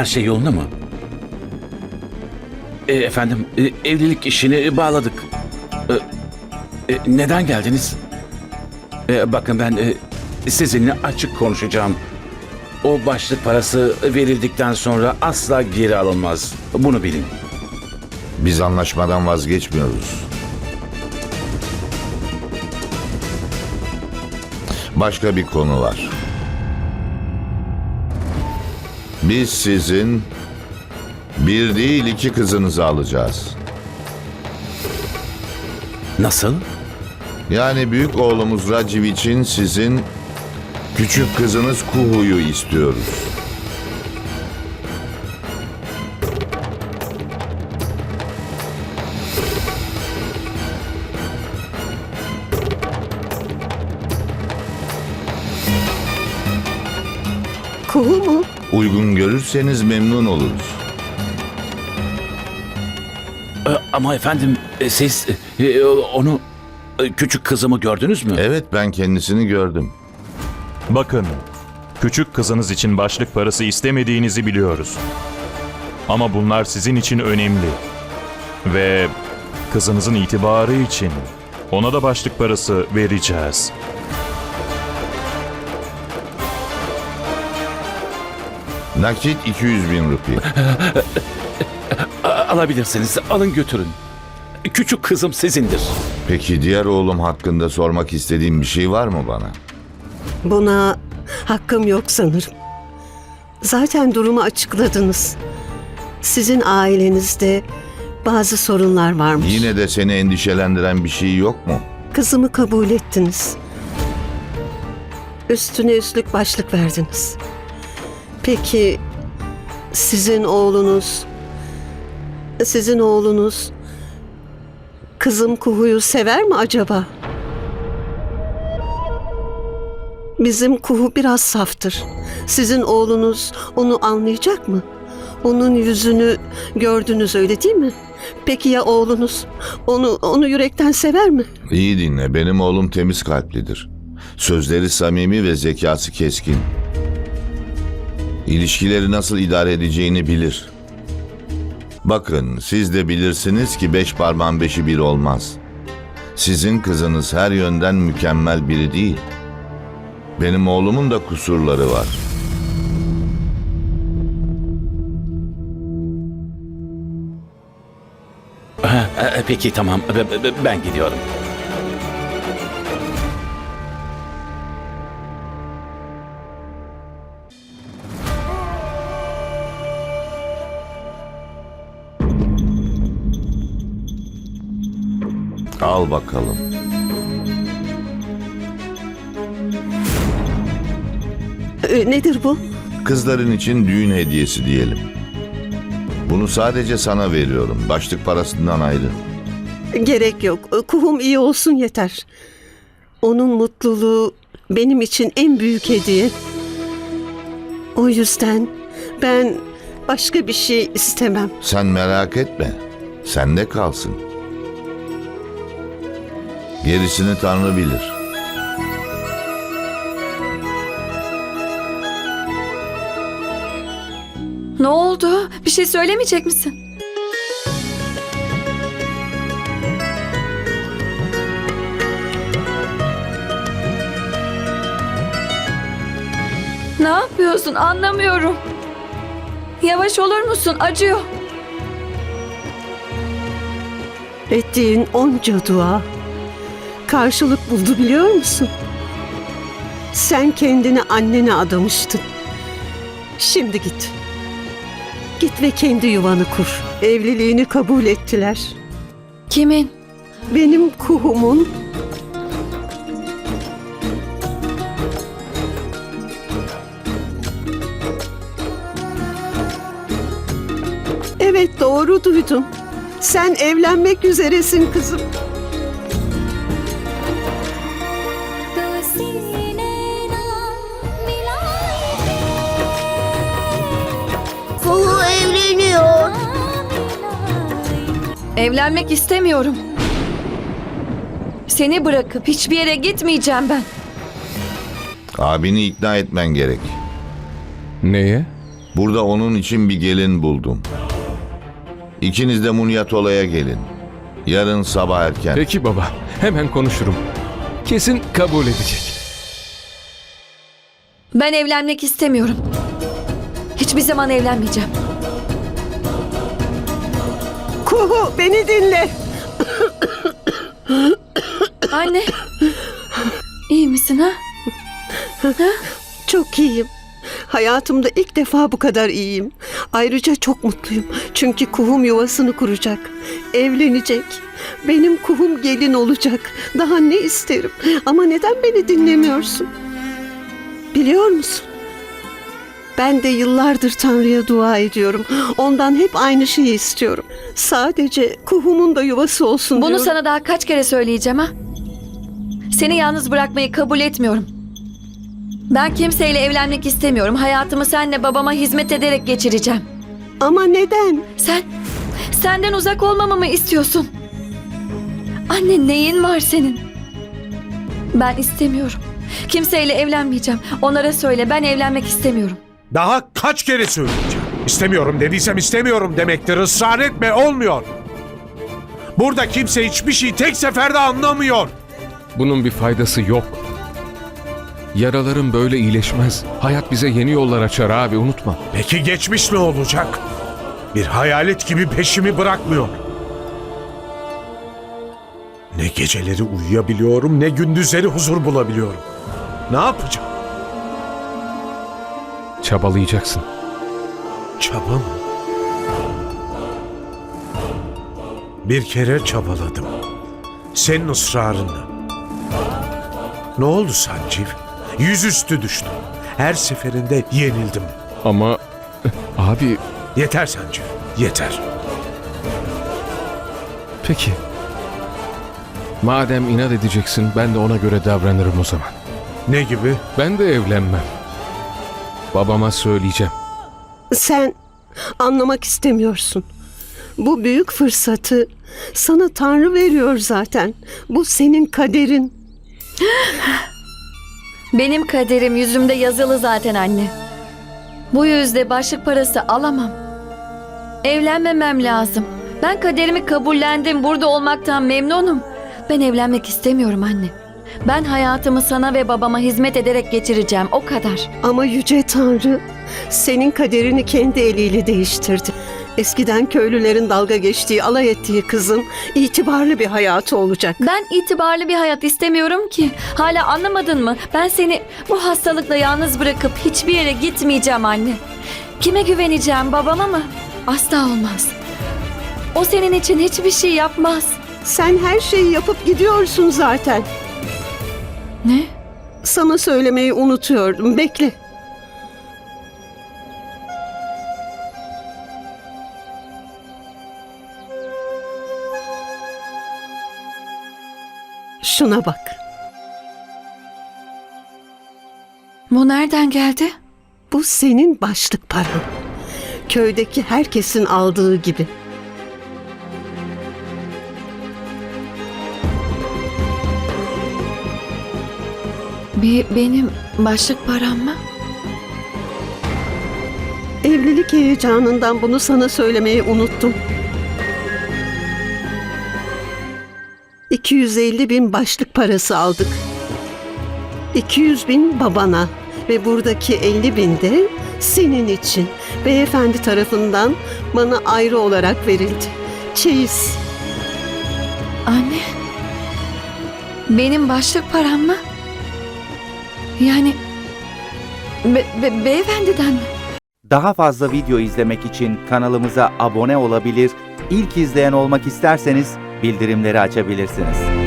her şey yolunda mı? E, efendim, e, evlilik işini bağladık. E, e, neden geldiniz? E, bakın ben e, sizinle açık konuşacağım. O başlık parası verildikten sonra asla geri alınmaz. Bunu bilin. Biz anlaşmadan vazgeçmiyoruz. Başka bir konu var. Biz sizin bir değil iki kızınızı alacağız. Nasıl? Yani büyük oğlumuz Raciv için sizin küçük kızınız Kuhu'yu istiyoruz. Kuhu mu? Uygun görürseniz memnun oluruz. E, ama efendim, e, siz e, onu e, küçük kızımı gördünüz mü? Evet ben kendisini gördüm. Bakın, küçük kızınız için başlık parası istemediğinizi biliyoruz. Ama bunlar sizin için önemli. Ve kızınızın itibarı için ona da başlık parası vereceğiz. Nakit 200 bin rupi. Alabilirsiniz, alın götürün. Küçük kızım sizindir. Peki diğer oğlum hakkında sormak istediğin bir şey var mı bana? Buna hakkım yok sanırım. Zaten durumu açıkladınız. Sizin ailenizde bazı sorunlar varmış. Yine de seni endişelendiren bir şey yok mu? Kızımı kabul ettiniz. Üstüne üstlük başlık verdiniz. Peki sizin oğlunuz sizin oğlunuz kızım Kuhu'yu sever mi acaba? Bizim Kuhu biraz saftır. Sizin oğlunuz onu anlayacak mı? Onun yüzünü gördünüz öyle değil mi? Peki ya oğlunuz? Onu onu yürekten sever mi? İyi dinle, benim oğlum temiz kalplidir. Sözleri samimi ve zekası keskin. İlişkileri nasıl idare edeceğini bilir. Bakın, siz de bilirsiniz ki beş parmağın beşi bir olmaz. Sizin kızınız her yönden mükemmel biri değil. Benim oğlumun da kusurları var. Ha, e, peki tamam, ben gidiyorum. Al bakalım. Ee, nedir bu? Kızların için düğün hediyesi diyelim. Bunu sadece sana veriyorum. Başlık parasından ayrı. Gerek yok. Ee, Kuhum iyi olsun yeter. Onun mutluluğu benim için en büyük hediye. O yüzden ben başka bir şey istemem. Sen merak etme. Sende kalsın. Gerisini Tanrı bilir. Ne oldu? Bir şey söylemeyecek misin? Ne yapıyorsun? Anlamıyorum. Yavaş olur musun? Acıyor. Ettiğin onca dua karşılık buldu biliyor musun? Sen kendini annene adamıştın. Şimdi git. Git ve kendi yuvanı kur. Evliliğini kabul ettiler. Kimin? Benim kuhumun Evet doğru duydum. Sen evlenmek üzeresin kızım. Evlenmek istemiyorum. Seni bırakıp hiçbir yere gitmeyeceğim ben. Abini ikna etmen gerek. Neye? Burada onun için bir gelin buldum. İkiniz de Munyatola'ya gelin. Yarın sabah erken. Peki baba, hemen konuşurum. Kesin kabul edecek. Ben evlenmek istemiyorum. Hiçbir zaman evlenmeyeceğim. Kuhu beni dinle. Anne. İyi misin ha? Çok iyiyim. Hayatımda ilk defa bu kadar iyiyim. Ayrıca çok mutluyum. Çünkü kuhum yuvasını kuracak. Evlenecek. Benim kuhum gelin olacak. Daha ne isterim? Ama neden beni dinlemiyorsun? Biliyor musun? Ben de yıllardır Tanrı'ya dua ediyorum. Ondan hep aynı şeyi istiyorum. Sadece kuhumun da yuvası olsun Bunu diyorum. sana daha kaç kere söyleyeceğim ha? Seni yalnız bırakmayı kabul etmiyorum. Ben kimseyle evlenmek istemiyorum. Hayatımı senle babama hizmet ederek geçireceğim. Ama neden? Sen, senden uzak olmamı mı istiyorsun? Anne neyin var senin? Ben istemiyorum. Kimseyle evlenmeyeceğim. Onlara söyle ben evlenmek istemiyorum. Daha kaç kere söyleyeceğim. İstemiyorum dediysem istemiyorum demektir. Israr etme olmuyor. Burada kimse hiçbir şey tek seferde anlamıyor. Bunun bir faydası yok. Yaralarım böyle iyileşmez. Hayat bize yeni yollar açar abi unutma. Peki geçmiş ne olacak? Bir hayalet gibi peşimi bırakmıyor. Ne geceleri uyuyabiliyorum ne gündüzleri huzur bulabiliyorum. Ne yapacağım? Çabalayacaksın. Çaba mı? Bir kere çabaladım. Senin ısrarınla. Ne oldu Sanciv? Yüzüstü düştüm. Her seferinde yenildim. Ama abi Yeter Sanciv, yeter. peki. Madem inat edeceksin ben de ona göre davranırım o zaman. Ne gibi? Ben de evlenmem. Babama söyleyeceğim. Sen anlamak istemiyorsun. Bu büyük fırsatı sana Tanrı veriyor zaten. Bu senin kaderin. Benim kaderim yüzümde yazılı zaten anne. Bu yüzde başlık parası alamam. Evlenmemem lazım. Ben kaderimi kabullendim. Burada olmaktan memnunum. Ben evlenmek istemiyorum anne. Ben hayatımı sana ve babama hizmet ederek geçireceğim. O kadar. Ama yüce Tanrı senin kaderini kendi eliyle değiştirdi. Eskiden köylülerin dalga geçtiği, alay ettiği kızın itibarlı bir hayatı olacak. Ben itibarlı bir hayat istemiyorum ki. Hala anlamadın mı? Ben seni bu hastalıkla yalnız bırakıp hiçbir yere gitmeyeceğim anne. Kime güveneceğim? Babama mı? Asla olmaz. O senin için hiçbir şey yapmaz. Sen her şeyi yapıp gidiyorsun zaten. Ne? Sana söylemeyi unutuyordum. Bekle. Şuna bak. Bu nereden geldi? Bu senin başlık paran. Köydeki herkesin aldığı gibi. Bir benim başlık param mı? Evlilik heyecanından bunu sana söylemeyi unuttum. 250 bin başlık parası aldık. 200 bin babana ve buradaki 50 bin de senin için beyefendi tarafından bana ayrı olarak verildi. Çeyiz. Anne. Benim başlık param mı? Yani be, be- beyefendiden mi? Daha fazla video izlemek için kanalımıza abone olabilir, ilk izleyen olmak isterseniz bildirimleri açabilirsiniz.